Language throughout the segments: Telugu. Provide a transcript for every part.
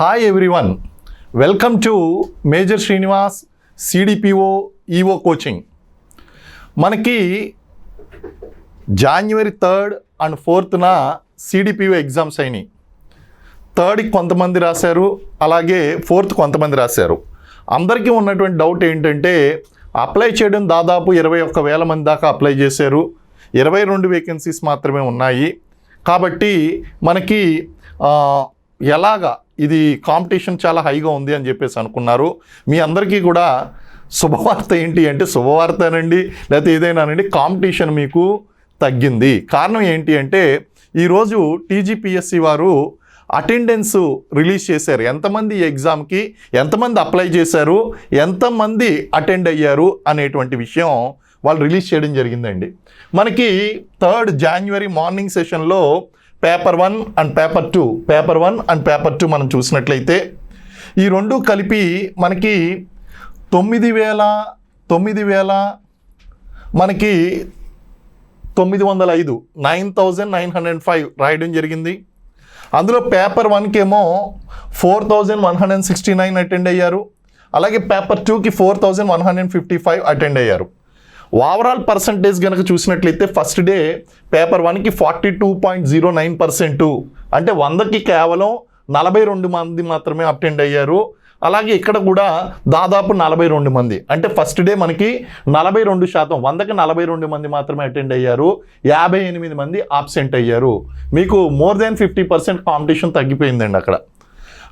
Hi everyone welcome to Major Srinivas CDPO EO coaching మనకి జాన్యువరి థర్డ్ అండ్ ఫోర్త్న సిడిపిఓ ఎగ్జామ్స్ అయినాయి. థర్డ్కి కొంతమంది రాశారు అలాగే ఫోర్త్ కొంతమంది రాశారు. అందరికీ ఉన్నటువంటి డౌట్ ఏంటంటే అప్లై చేయడం దాదాపు ఇరవై ఒక్క వేల మంది దాకా అప్లై చేశారు. ఇరవై రెండు వేకెన్సీస్ మాత్రమే ఉన్నాయి. కాబట్టి మనకి ఎలాగా ఇది కాంపిటీషన్ చాలా హైగా ఉంది అని చెప్పేసి అనుకున్నారు. మీ అందరికీ కూడా శుభవార్త ఏంటి అంటే శుభవార్తనండి లేకపోతే ఏదైనానండి కాంపిటీషన్ మీకు తగ్గింది. కారణం ఏంటి అంటే ఈరోజు టీజీపీఎస్సి వారు అటెండెన్స్ రిలీజ్ చేశారు. ఎంతమంది ఎగ్జామ్కి ఎంతమంది అప్లై చేశారు ఎంతమంది అటెండ్ అయ్యారు అనేటువంటి విషయం వాళ్ళు రిలీజ్ చేయడం జరిగిందండి. మనకి థర్డ్ జాన్యువరి మార్నింగ్ సెషన్లో paper one and paper two. Paper one and paper two మనం చూసినట్లయితే ఈ రెండు కలిపి మనకి తొమ్మిది వేల తొమ్మిది వేల మనకి తొమ్మిది వందల ఐదు. Nine thousand nine hundred five రాయడం జరిగింది. అందులో paper వన్కేమో four thousand one hundred sixty nine attend అయ్యారు. అలాగే పేపర్ టూకి four thousand one hundred fifty five attend అయ్యారు. ఓవరాల్ పర్సంటేజ్ కనుక చూసినట్లయితే ఫస్ట్ డే పేపర్ వన్కి forty two point zero nine percent. అంటే వందకి కేవలం నలభై రెండు మంది మాత్రమే అటెండ్ అయ్యారు. అలాగే ఇక్కడ కూడా దాదాపు నలభై రెండు మంది. అంటే ఫస్ట్ డే మనకి నలభై రెండు శాతం వందకి నలభై రెండు మంది మాత్రమే అటెండ్ అయ్యారు. యాభై ఎనిమిది మంది ఆబ్సెంట్ అయ్యారు. మీకు more than fifty percent competition తగ్గిపోయిందండి అక్కడ.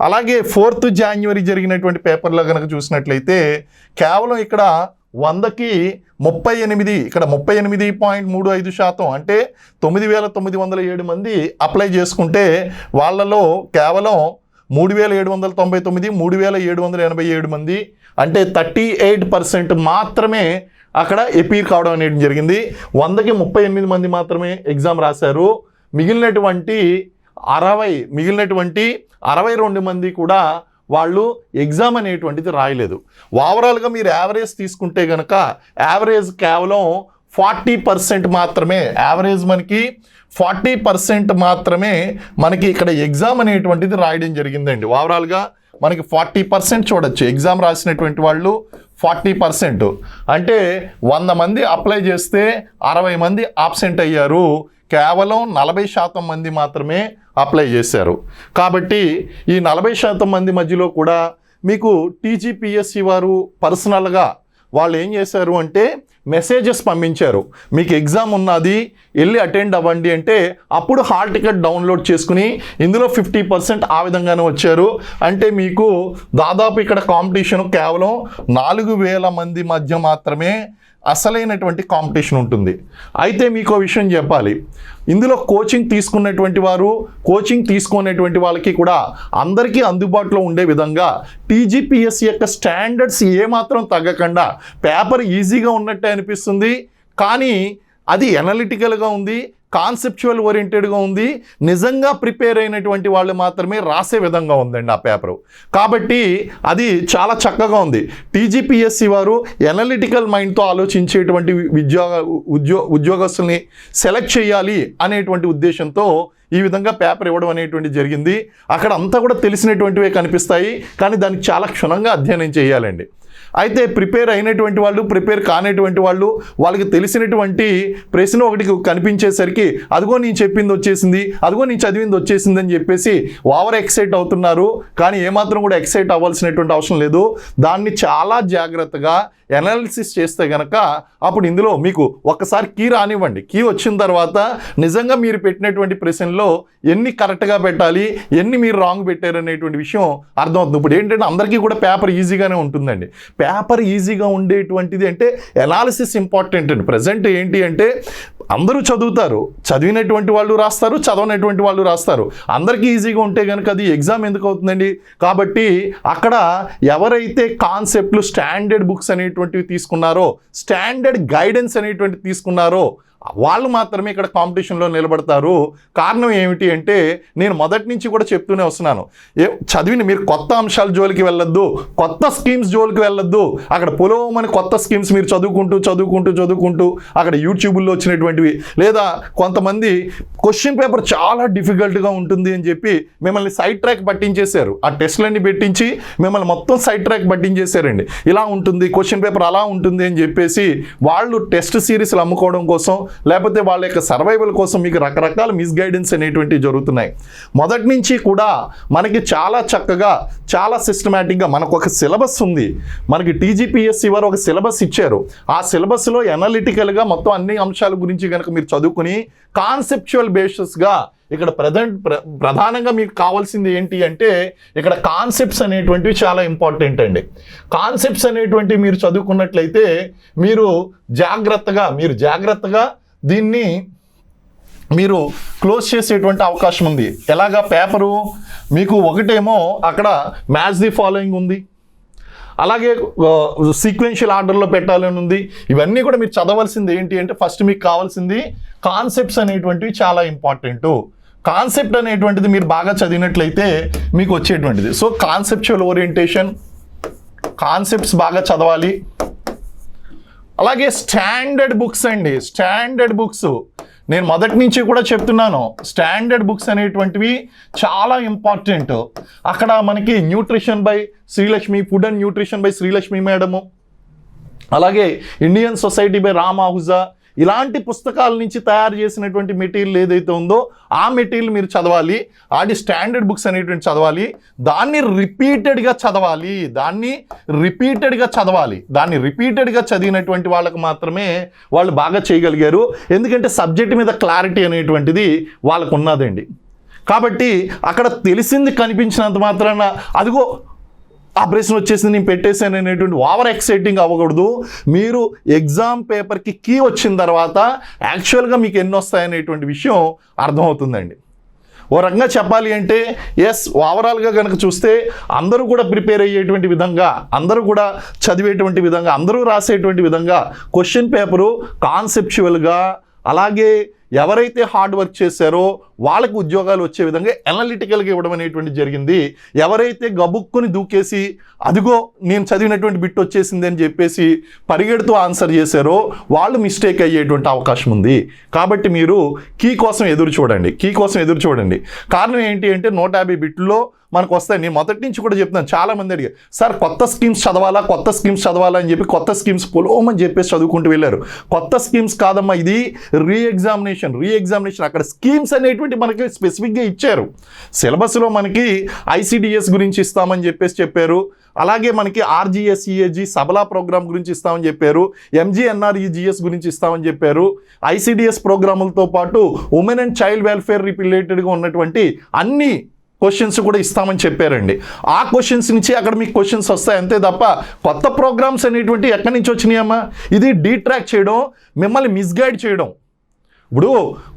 అలాగే ఫోర్త్ జాన్యువరి జరిగినటువంటి పేపర్లో కనుక చూసినట్లయితే కేవలం ఇక్కడ వందకి ముప్పై ఎనిమిది ఇక్కడ ముప్పై ఎనిమిది పాయింట్ మూడు ఐదు శాతం అంటే తొమ్మిది వేల తొమ్మిది వందల ఏడు మంది అప్లై చేసుకుంటే వాళ్ళలో కేవలం మూడు వేల ఏడు వందల తొంభై తొమ్మిది మూడు వేల ఏడు వందల ఎనభై ఏడు మంది అంటే థర్టీ ఎయిట్ పర్సెంట్ మాత్రమే అక్కడ ఎపీర్ కావడం అనేది జరిగింది. వందకి ముప్పై ఎనిమిది మంది మాత్రమే ఎగ్జామ్ రాశారు. మిగిలినటువంటి అరవై మిగిలినటువంటి అరవై రెండు మంది కూడా వాళ్ళు ఎగ్జామ్ అనేటువంటిది రాయలేదు. ఓవరాల్గా మీరు యావరేజ్ తీసుకుంటే కనుక యావరేజ్ కేవలం ఫార్టీ పర్సెంట్ మాత్రమే యావరేజ్ మనకి ఫార్టీ పర్సెంట్ మాత్రమే మనకి ఇక్కడ ఎగ్జామ్ అనేటువంటిది రాయడం జరిగిందండి. ఓవరాల్గా మనకి ఫార్టీ పర్సెంట్ చూడొచ్చు. ఎగ్జామ్ రాసినటువంటి వాళ్ళు ఫార్టీ పర్సెంట్. అంటే వంద మంది అప్లై చేస్తే అరవై మంది ఆబ్సెంట్ అయ్యారు. కేవలం నలభై శాతం మంది మాత్రమే అప్లై చేశారు. కాబట్టి ఈ నలభై శాతం మంది మధ్యలో కూడా మీకు టీజీపీఎస్సి వారు పర్సనల్గా వాళ్ళు ఏం చేశారు అంటే మెసేజెస్ పంపించారు. మీకు ఎగ్జామ్ ఉన్నది వెళ్ళి అటెండ్ అవ్వండి అంటే అప్పుడు హాల్ టికెట్ డౌన్లోడ్ చేసుకుని ఇందులో ఫిఫ్టీ పర్సెంట్ ఆ విధంగానే వచ్చారు. అంటే మీకు దాదాపు ఇక్కడ కాంపిటీషన్ కేవలం నాలుగు వేల మంది మధ్య మాత్రమే అసలైనటువంటి కాంపిటీషన్ ఉంటుంది. అయితే మీకు ఒక విషయం చెప్పాలి. ఇందులో కోచింగ్ తీసుకున్నటువంటి వారు కోచింగ్ తీసుకునేటువంటి వాళ్ళకి కూడా అందరికీ అందుబాటులో ఉండే విధంగా టీజీపీఎస్సీ యొక్క స్టాండర్డ్స్ ఏమాత్రం తగ్గకుండా పేపర్ ఈజీగా ఉన్నట్టే అనిపిస్తుంది. కానీ అది ఎనలిటికల్గా ఉంది కాన్సెప్చువల్ ఓరియంటెడ్గా ఉంది. నిజంగా ప్రిపేర్ అయినటువంటి వాళ్ళు మాత్రమే రాసే విధంగా ఉందండి ఆ పేపరు కాబట్టి అది చాలా చక్కగా ఉంది. టీజీపీఎస్సి వారు ఎనలిటికల్ మైండ్తో ఆలోచించేటువంటి ఉద్యోగ ఉద్యో ఉద్యోగస్తుల్ని సెలెక్ట్ చేయాలి అనేటువంటి ఉద్దేశంతో ఈ విధంగా పేపర్ ఇవ్వడం అనేటువంటి జరిగింది. అక్కడ అంతా కూడా తెలిసినటువంటివే కనిపిస్తాయి. కానీ దానికి చాలా క్షుణ్ణంగా అధ్యయనం చేయాలండి. అయితే ప్రిపేర్ అయినటువంటి వాళ్ళు ప్రిపేర్ కానటువంటి వాళ్ళు వాళ్ళకి తెలిసినటువంటి ప్రశ్న ఒకటి కనిపించేసరికి అదిగో నేను చెప్పింది వచ్చేసింది అదిగో నేను చదివింది వచ్చేసింది అని చెప్పేసి ఓవర్ ఎక్సైట్ అవుతున్నారు. కానీ ఏమాత్రం కూడా ఎక్సైట్ అవ్వాల్సినటువంటి అవసరం లేదు. దాన్ని చాలా జాగ్రత్తగా ఎనాలిసిస్ చేస్తే గనక అప్పుడు ఇందులో మీకు ఒక్కసారి కీ రానివ్వండి. కీ వచ్చిన తర్వాత నిజంగా మీరు పెట్టినటువంటి ప్రశ్నలో ఎన్ని కరెక్ట్గా పెట్టాలి ఎన్ని మీరు రాంగ్ పెట్టారు అనేటువంటి విషయం అర్థమవుతుంది. ఇప్పుడు ఏంటంటే అందరికీ కూడా పేపర్ ఈజీగానే ఉంటుందండి. పేపర్ ఈజీగా ఉండేటువంటిది అంటే ఎనాలిసిస్ ఇంపార్టెంట్ అండి. ప్రజెంట్ ఏంటి అంటే అందరూ చదువుతారు చదివినటువంటి వాళ్ళు రాస్తారు చదవనటువంటి వాళ్ళు రాస్తారు. అందరికీ ఈజీగా ఉంటే కనుక అది ఎగ్జామ్ ఎందుకు అవుతుందండి? కాబట్టి అక్కడ ఎవరైతే కాన్సెప్ట్లు స్టాండర్డ్ బుక్స్ అనేటువంటివి తీసుకున్నారో స్టాండర్డ్ గైడెన్స్ అనేటువంటివి తీసుకున్నారో వాళ్ళు మాత్రమే ఇక్కడ కాంపిటీషన్లో నిలబడతారు. కారణం ఏమిటి అంటే నేను మొదటి నుంచి కూడా చెప్తూనే వస్తున్నాను. ఏ చదివిన మీరు కొత్త అంశాల జోలికి వెళ్ళొద్దు కొత్త స్కీమ్స్ జోలికి వెళ్ళొద్దు. అక్కడ పొలవమని కొత్త స్కీమ్స్ మీరు చదువుకుంటూ చదువుకుంటూ చదువుకుంటూ అక్కడ యూట్యూబ్లో వచ్చినటువంటివి లేదా కొంతమంది క్వశ్చన్ పేపర్ చాలా డిఫికల్ట్గా ఉంటుంది అని చెప్పి మిమ్మల్ని సైడ్ ట్రాక్ పట్టించేశారు. ఆ టెస్ట్లన్నీ పెట్టించి మిమ్మల్ని మొత్తం సైడ్ ట్రాక్ పట్టించేశారండి. ఇలా ఉంటుంది క్వశ్చన్ పేపర్ అలా ఉంటుంది అని చెప్పేసి వాళ్ళు టెస్ట్ సిరీస్లు అమ్ముకోవడం కోసం లేకపోతే వాళ్ళ యొక్క సర్వైవల్ కోసం మీకు రకరకాల మిస్గైడెన్స్ అనేటువంటివి జరుగుతున్నాయి. మొదటి నుంచి కూడా మనకి చాలా చక్కగా చాలా సిస్టమేటిక్గా మనకు ఒక సిలబస్ ఉంది. మనకి టీజీపీఎస్సీ వారు ఒక సిలబస్ ఇచ్చారు. ఆ సిలబస్లో ఎనలిటికల్గా మొత్తం అన్ని అంశాల గురించి కనుక మీరు చదువుకుని కాన్సెప్చువల్ బేసిస్గా ఇక్కడ ప్రజెంట్ ప్ర ప్రధానంగా మీకు కావాల్సింది ఏంటి అంటే ఇక్కడ కాన్సెప్ట్స్ అనేటువంటివి చాలా ఇంపార్టెంట్ అండి. కాన్సెప్ట్స్ అనేటువంటివి మీరు చదువుకున్నట్లయితే మీరు జాగ్రత్తగా మీరు జాగ్రత్తగా దీన్ని మీరు క్లోజ్ చేసేటువంటి అవకాశం ఉంది. ఎలాగా పేపరు? మీకు ఒకటేమో అక్కడ మ్యాచ్ ది ఫాలోయింగ్ ఉంది. అలాగే సీక్వెన్షియల్ ఆర్డర్లో పెట్టాలని ఉంది. ఇవన్నీ కూడా మీరు చదవాల్సింది ఏంటి అంటే ఫస్ట్ మీకు కావాల్సింది కాన్సెప్ట్స్ అనేటువంటివి చాలా ఇంపార్టెంట్ కాన్సెప్ట్ అనేటువంటిది మీరు బాగా చదివినట్లయితే మీకు వచ్చేటువంటిది. సో కాన్సెప్చువల్ ఓరియంటేషన్ కాన్సెప్ట్స్ బాగా చదవాలి. అలాగే స్టాండర్డ్ బుక్స్ అండి. స్టాండర్డ్ బుక్స్ నేను మొదటి నుంచి కూడా చెప్తున్నాను. స్టాండర్డ్ బుక్స్ అనేటువంటివి చాలా ఇంపార్టెంట్ అక్కడ మనకి nutrition by Srilakshmi food and nutrition by Srilakshmi madam. అలాగే Indian society by Ram Ahuja ఇలాంటి పుస్తకాల నుంచి తయారు చేసినటువంటి మెటీరియల్ ఏదైతే ఉందో ఆ మెటీరియల్ మీరు చదవాలి ఆడి స్టాండర్డ్ బుక్స్ అనేటువంటి చదవాలి దాన్ని రిపీటెడ్గా చదవాలి దాన్ని రిపీటెడ్గా చదవాలి దాన్ని రిపీటెడ్గా చదివినటువంటి వాళ్ళకు మాత్రమే వాళ్ళు బాగా చేయగలిగారు. ఎందుకంటే సబ్జెక్ట్ మీద క్లారిటీ అనేటువంటిది వాళ్ళకు ఉన్నదండి. కాబట్టి అక్కడ తెలిసింది కనిపించినంత మాత్రాన అదిగో ఆపరేషన్ వచ్చేసింది నేను పెట్టేశాను అనేటువంటి ఓవర్ ఎక్సైటింగ్ అవ్వకూడదు. మీరు ఎగ్జామ్ పేపర్కి కీ వచ్చిన తర్వాత యాక్చువల్గా మీకు ఎన్ని వస్తాయనేటువంటి విషయం అర్థమవుతుందండి. ఓ రకంగా చెప్పాలి అంటే ఎస్ ఓవరాల్గా కనుక చూస్తే అందరూ కూడా ప్రిపేర్ అయ్యేటువంటి విధంగా అందరూ కూడా చదివేటువంటి విధంగా అందరూ రాసేటువంటి విధంగా క్వశ్చన్ పేపరు కాన్సెప్చువల్గా అలాగే ఎవరైతే హార్డ్ వర్క్ చేశారో వాళ్ళకు ఉద్యోగాలు వచ్చే విధంగా ఎనలిటికల్గా ఇవ్వడం అనేటువంటి జరిగింది. ఎవరైతే గబుక్కుని దూకేసి అదిగో నేను చదివినటువంటి బిట్ వచ్చేసింది అని చెప్పేసి పరిగెడుతూ ఆన్సర్ చేశారో వాళ్ళు మిస్టేక్ అయ్యేటువంటి అవకాశం ఉంది. కాబట్టి మీరు కీ కోసం ఎదురు చూడండి. కీ కోసం ఎదురు చూడండి. కారణం ఏంటి అంటే నూట యాభై బిట్లో మనకు వస్తాయి నేను మొదటి నుంచి కూడా చెప్తున్నాను. చాలా మంది అడిగారు సార్ కొత్త స్కీమ్స్ చదవాలా? కొత్త స్కీమ్స్ చదవాలా? అని చెప్పి కొత్త స్కీమ్స్ పొలోమని చెప్పేసి చదువుకుంటూ వెళ్ళారు. కొత్త స్కీమ్స్ కాదమ్మా ఇది రీ ఎగ్జామినేషన్ రీ ఎగ్జామినేషన్ అక్కడ స్కీమ్స్ అనేటువంటి మనకి స్పెసిఫిక్గా ఇచ్చారు. సిలబస్లో మనకి ఐసీడిఎస్ గురించి ఇస్తామని చెప్పేసి చెప్పారు. అలాగే మనకి ఆర్జీఎస్ఈఏజీ సబలా ప్రోగ్రామ్ గురించి ఇస్తామని చెప్పారు. ఎంజీఎన్ఆర్ఈజీఎస్ గురించి ఇస్తామని చెప్పారు. ఐసీడిఎస్ ప్రోగ్రాములతో పాటు ఉమెన్ అండ్ చైల్డ్ వెల్ఫేర్ రిలేటెడ్గా ఉన్నటువంటి అన్ని క్వశ్చన్స్ కూడా ఇస్తామని చెప్పారండి. ఆ క్వశ్చన్స్ నుంచి అక్కడ మీకు క్వశ్చన్స్ వస్తాయి. అంతే తప్ప కొత్త ప్రోగ్రామ్స్ అనేటువంటి ఎక్కడి నుంచి వచ్చినాయమ్మా? ఇది డీట్రాక్ చేయడం మిమ్మల్ని మిస్గైడ్ చేయడం. ఇప్పుడు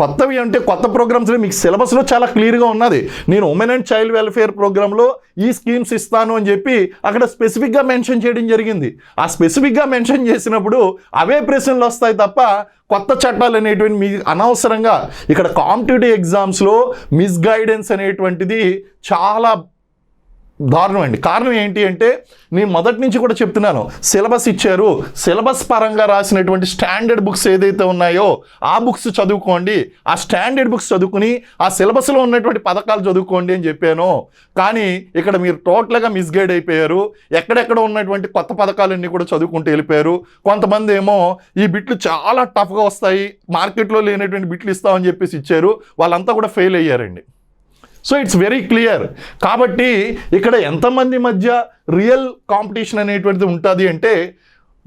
కొత్తవి అంటే కొత్త ప్రోగ్రామ్స్ మీకు సిలబస్లో చాలా క్లియర్గా ఉన్నది. నేను ఉమెన్ అండ్ చైల్డ్ వెల్ఫేర్ ప్రోగ్రాంలో ఈ స్కీమ్స్ ఇస్తాను అని చెప్పి అక్కడ స్పెసిఫిక్గా మెన్షన్ చేయడం జరిగింది. ఆ స్పెసిఫిక్గా మెన్షన్ చేసినప్పుడు అవే ప్రశ్నలు వస్తాయి తప్ప కొత్త చట్టాలు అనేటువంటి మీ అనవసరంగా ఇక్కడ కాంపిటేటివ్ ఎగ్జామ్స్లో మిస్గైడెన్స్ అనేటువంటిది చాలా దారుణం అండి. కారణం ఏంటి అంటే నేను మొదటి నుంచి కూడా చెప్తున్నాను సిలబస్ ఇచ్చారు. సిలబస్ పరంగా రాసినటువంటి స్టాండర్డ్ బుక్స్ ఏదైతే ఉన్నాయో ఆ బుక్స్ చదువుకోండి. ఆ స్టాండర్డ్ బుక్స్ చదువుకుని ఆ సిలబస్లో ఉన్నటువంటి పథకాలు చదువుకోండి అని చెప్పాను. కానీ ఇక్కడ మీరు టోటల్గా మిస్గైడ్ అయిపోయారు. ఎక్కడెక్కడ ఉన్నటువంటి కొత్త పథకాలన్నీ కూడా చదువుకుంటూ వెళ్ళిపోయారు. కొంతమంది ఏమో ఈ బిట్లు చాలా టఫ్గా వస్తాయి మార్కెట్లో లేనటువంటి బిట్లు ఇస్తామని చెప్పేసి ఇచ్చారు. వాళ్ళంతా కూడా ఫెయిల్ అయ్యారండి. సో ఇట్స్ వెరీ క్లియర్ కాబట్టి ఇక్కడ ఎంతమంది మధ్య రియల్ కాంపిటీషన్ అనేటువంటిది ఉంటుంది అంటే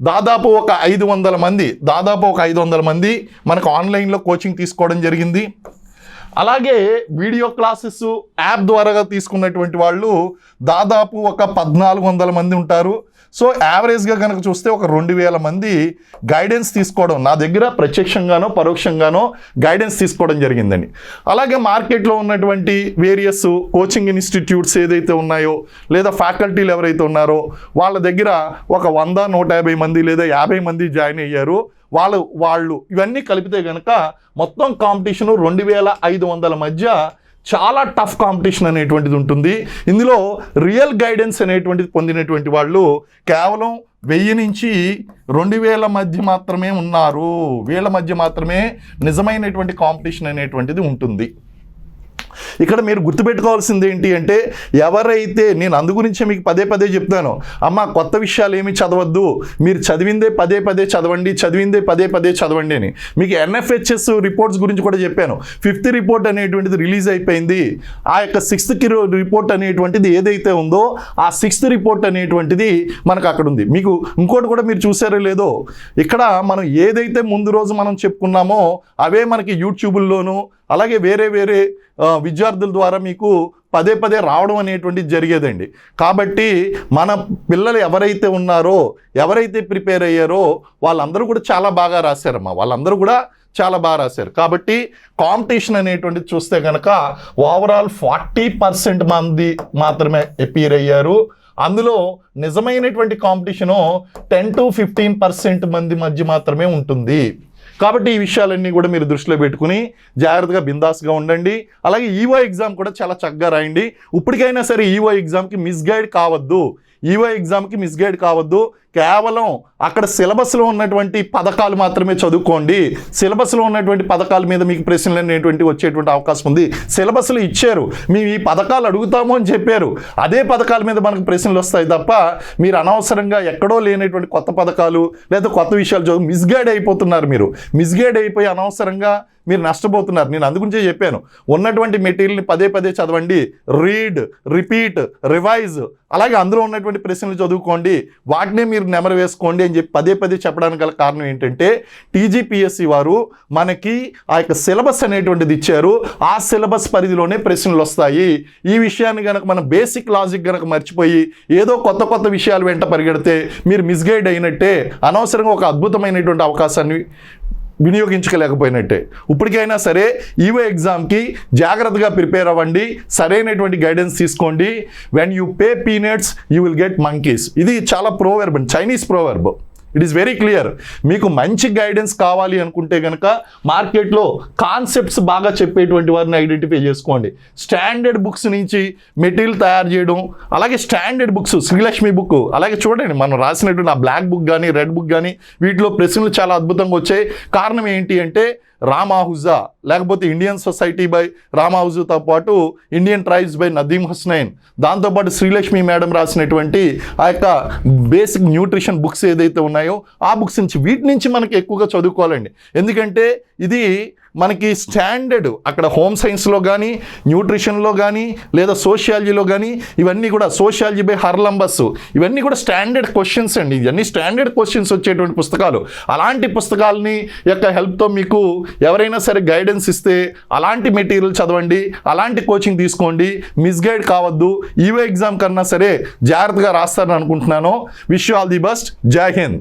దాదాపు ఒక ఐదు వందల మంది దాదాపు ఒక ఐదు వందల మంది మనకు ఆన్లైన్లో కోచింగ్ తీసుకోవడం జరిగింది. అలాగే వీడియో క్లాసెస్ యాప్ ద్వారా తీసుకున్నటువంటి వాళ్ళు దాదాపు ఒక పద్నాలుగు వందల మంది ఉంటారు. సో యావరేజ్గా కనుక చూస్తే ఒక రెండు వేల మంది గైడెన్స్ తీసుకోవడం నా దగ్గర ప్రత్యక్షంగానో పరోక్షంగానో గైడెన్స్ తీసుకోవడం జరిగిందండి అలాగే మార్కెట్లో ఉన్నటువంటి వేరియస్ కోచింగ్ ఇన్స్టిట్యూట్స్ ఏదైతే ఉన్నాయో లేదా ఫ్యాకల్టీలు ఎవరైతే ఉన్నారో వాళ్ళ దగ్గర ఒక వంద నూట యాభై మంది లేదా యాభై మంది జాయిన్ అయ్యారు. వాళ్ళు వాళ్ళు ఇవన్నీ కలిపితే కనుక మొత్తం కాంపిటీషను రెండు వేల ఐదు వందల మధ్య చాలా టఫ్ కాంపిటీషన్ అనేటువంటిది ఉంటుంది. ఇందులో రియల్ గైడెన్స్ అనేటువంటిది పొందినటువంటి వాళ్ళు కేవలం వెయ్యి నుంచి రెండు వేల మధ్య మాత్రమే ఉన్నారు. వేల మధ్య మాత్రమే నిజమైనటువంటి కాంపిటీషన్ అనేటువంటిది ఉంటుంది. ఇక్కడ మీరు గుర్తుపెట్టుకోవాల్సింది ఏంటి అంటే ఎవరైతే నేను అందు గురించే మీకు పదే పదే చెప్తాను. అమ్మ కొత్త విషయాలు ఏమి చదవద్దు. మీరు చదివిందే పదే పదే చదవండి చదివిందే పదే పదే చదవండి అని. మీకు ఎన్ఎఫ్హెచ్ఎస్ రిపోర్ట్స్ గురించి కూడా చెప్పాను. ఫిఫ్త్ రిపోర్ట్ అనేటువంటిది రిలీజ్ అయిపోయింది. ఆ యొక్క సిక్స్త్ రిపోర్ట్ అనేటువంటిది ఏదైతే ఉందో ఆ సిక్స్త్ రిపోర్ట్ అనేటువంటిది మనకు అక్కడ ఉంది. మీకు ఇంకోటి కూడా మీరు చూసారో లేదో ఇక్కడ మనం ఏదైతే ముందు రోజు మనం చెప్పుకున్నామో అవే మనకి యూట్యూబుల్లోనూ అలాగే వేరే వేరే విద్యార్థుల ద్వారా మీకు పదే పదే రావడం అనేటువంటిది జరిగేదండి. కాబట్టి మన పిల్లలు ఎవరైతే ఉన్నారో ఎవరైతే ప్రిపేర్ అయ్యారో వాళ్ళందరూ కూడా చాలా బాగా రాశారమ్మా. వాళ్ళందరూ కూడా చాలా బాగా రాశారు. కాబట్టి కాంపిటీషన్ అనేటువంటిది చూస్తే కనుక ఓవరాల్ ఫార్టీ పర్సెంట్ మంది మాత్రమే అపీర్ అయ్యారు. అందులో నిజమైనటువంటి competition ten to fifteen percent మంది మధ్య మాత్రమే ఉంటుంది. కాబట్టి ఈ విషయాలన్నీ కూడా మీరు దృష్టిలో పెట్టుకుని జాగ్రత్తగా బిందాస్గా ఉండండి. అలాగే ఈవో ఎగ్జామ్ కూడా చాలా చక్కగా రాయండి. ఇప్పటికైనా సరే ఈవో ఎగ్జామ్కి మిస్గైడ్ కావద్దు. ఈవో ఎగ్జామ్కి మిస్గైడ్ కావద్దు. కేవలం అక్కడ సిలబస్లో ఉన్నటువంటి పథకాలు మాత్రమే చదువుకోండి. సిలబస్లో ఉన్నటువంటి పథకాల మీద మీకు ప్రశ్నలు అనేటువంటి వచ్చేటువంటి అవకాశం ఉంది. సిలబస్లో ఇచ్చారు. మేము ఈ పథకాలు అడుగుతాము అని చెప్పారు. అదే పథకాల మీద మనకు ప్రశ్నలు వస్తాయి తప్ప మీరు అనవసరంగా ఎక్కడో లేనటువంటి కొత్త పథకాలు లేదా కొత్త విషయాలు చదువు మిస్గైడ్ అయిపోతున్నారు మీరు. మిస్గైడ్ అయిపోయి అనవసరంగా మీరు నష్టపోతున్నారు. నేను అందుగురించే చెప్పాను. ఉన్నటువంటి మెటీరియల్ని పదే పదే చదవండి. Read repeat revise. అలాగే అందులో ఉన్నటువంటి ప్రశ్నలు చదువుకోండి. వాటినే మీరు నెమరు వేసుకోండి అని చెప్పి పదే పదే చెప్పడానికి గల కారణం ఏంటంటే టీజీపీఎస్సి వారు మనకి ఆ యొక్క సిలబస్ అనేటువంటిది ఇచ్చారు. ఆ సిలబస్ పరిధిలోనే ప్రశ్నలు వస్తాయి. ఈ విషయాన్ని కనుక మనం బేసిక్ లాజిక్ కనుక మర్చిపోయి ఏదో కొత్త కొత్త విషయాలు వెంట పరిగెడితే మీరు మిస్గైడ్ అయినట్టే అనవసరంగా ఒక అద్భుతమైనటువంటి అవకాశాన్ని వినియోగించుకోలేకపోయినట్టే ఇప్పటికైనా సరే ఈవో ఎగ్జామ్కి జాగ్రత్తగా ప్రిపేర్ అవ్వండి సరైనటువంటి గైడెన్స్ తీసుకోండి. When you pay peanuts you will get monkeys ఇది చాలా proverb Chinese proverb it is very clear మీకు మంచి గైడెన్స్ కావాలి అనుకుంటే కనుక మార్కెట్లో కాన్సెప్ట్స్ బాగా చెప్పేటువంటి వారిని ఐడెంటిఫై చేసుకోండి. స్టాండర్డ్ బుక్స్ నుంచి మెటీరియల్ తయారు చేయడం అలాగే స్టాండర్డ్ బుక్స్ శ్రీలక్ష్మి బుక్ అలాగే చూడండి మనం రాసినటువంటి నా బ్లాక్ బుక్ కానీ రెడ్ బుక్ కానీ వీటిలో ప్రశ్నలు చాలా అద్భుతంగా వచ్చాయి. కారణం ఏంటి అంటే రామాహుజా లేకపోతే ఇండియన్ సొసైటీ బై రామాహుజాతో పాటు Indian tribes by Nadeem Hasnain. దాంతోపాటు శ్రీలక్ష్మి మేడం రాసినటువంటి ఆ యొక్క బేసిక్ న్యూట్రిషన్ బుక్స్ ఏదైతే ఉన్నాయో ఆ బుక్స్ నుంచి వీటి నుంచి మనకి ఎక్కువగా చదువుకోవాలండి. ఎందుకంటే ఇది మనకి స్టాండర్డ్ అక్కడ హోమ్ సైన్స్లో కానీ న్యూట్రిషన్లో కానీ లేదా సోషియాలజీలో కానీ ఇవన్నీ కూడా సోషియాలజీ బై హర్లంబస్. ఇవన్నీ కూడా స్టాండర్డ్ క్వశ్చన్స్ అండి. ఇవన్నీ స్టాండర్డ్ క్వశ్చన్స్ వచ్చేటువంటి పుస్తకాలు. అలాంటి పుస్తకాలని యొక్క హెల్ప్తో మీకు ఎవరైనా సరే గైడెన్స్ ఇస్తే అలాంటి మెటీరియల్ చదవండి అలాంటి కోచింగ్ తీసుకోండి. మిస్గైడ్ కావద్దు. ఈవో ఎగ్జామ్ కన్నా సరే జాగ్రత్తగా రాస్తారని అనుకుంటున్నాను. Wish all the best. Jai Hind.